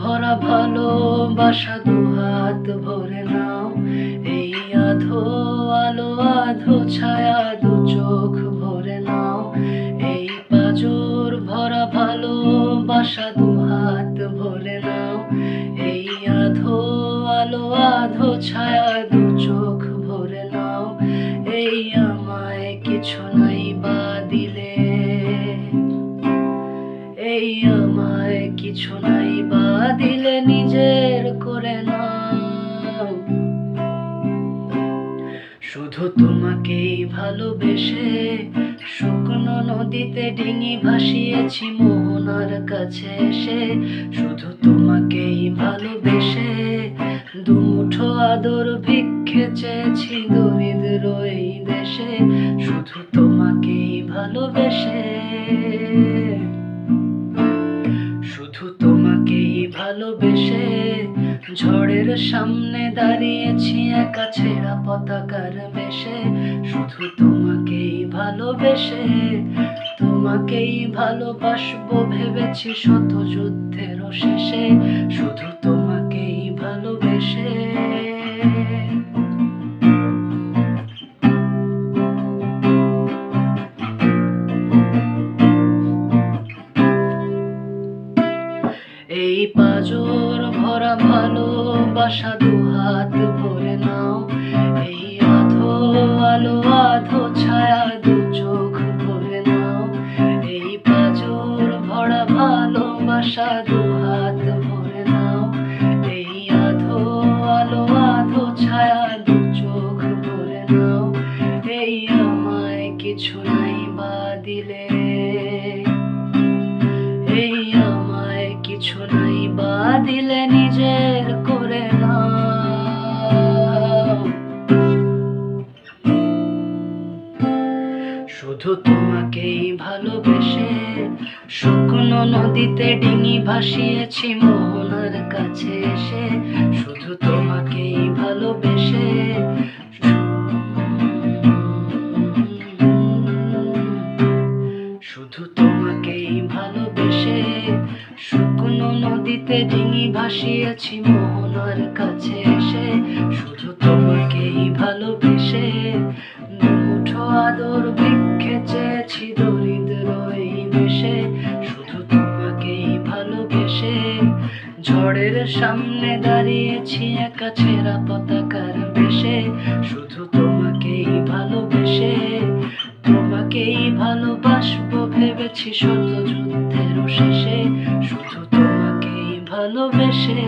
ভরা ভালোবাসা দুহাত ভরে নাও। এই আধো আলো, আধো ছায়া দু চোখ ভরে নাও। এই পাজর ভরা ভালোবাসা দুহাত ভরে নাও। এই আধো আলো, আধো ছায়া দু চোখ ভরে নাও। এই আমায় কিছু নাই বা দিলে। এই কিছু নাই বা দিলে নিজের করে নাও। শুধু তোমাকেই ভালোবেসে শুকনো নদীতে ডিঙি ভাসিয়েছি মোহনার কাছে এসে। শুধু তোমাকেই ভালোবেসে দুমুঠো আদর ভিক্ষে চেয়েছি দরিদ্র এই দেশে। শুধু তোমাকেই ভালোবেসে ভালোবেসে ঝড়ের সামনে দাঁড়িয়েছি একা ছেঁড়া পতাকার বেশে শুধু তোমাকেই ভালোবেসে, তোমাকেই ভালোবাসবো ভেবেছি শত যুদ্ধের শেষে। শুধু তোমাকেই এই পাজর ভরা ভালোবাসা দুহাত ভরে নাও। এই আধো আলো, আধো ছায়া দু চোখ ভরে নাও। এই পাজর ভরা ভালোবাসা দুহাত ভরে নাও। এই আধো আলো, আধো ছায়া দু চোখ ভরে নাও। এই আমায় কিছু নাই বা দিলে কিছু নাই বা দিলে নিজের করে নাও। শুধু তোমাকেই ভালোবেসে শুকনো নদীতে ডিঙি ভাসিয়েছি মোহনার কাছে এসে। শুধু তোমাকেই ভালোবেসে শুধু তোমাকেই শুকনো নদীতে ডিঙি ভাসিয়েছি মোহনার কাছে এসে শুধু তোমাকেই ভালোবেসে। মুঠো আদর ভিক্ষে চেয়েছি দরিদ্র এই দেশে শুধু তোমাকেই ভালোবেসে। ঝড়ের সামনে দাঁড়িয়েছি একা ছেঁড়া পতাকার বেশে, শুধু তোমাকেই ভালোবেসে। তোমাকেই ভালোবাসবো ভেবেছি শত যুদ্ধের শেষে, শুধু doveše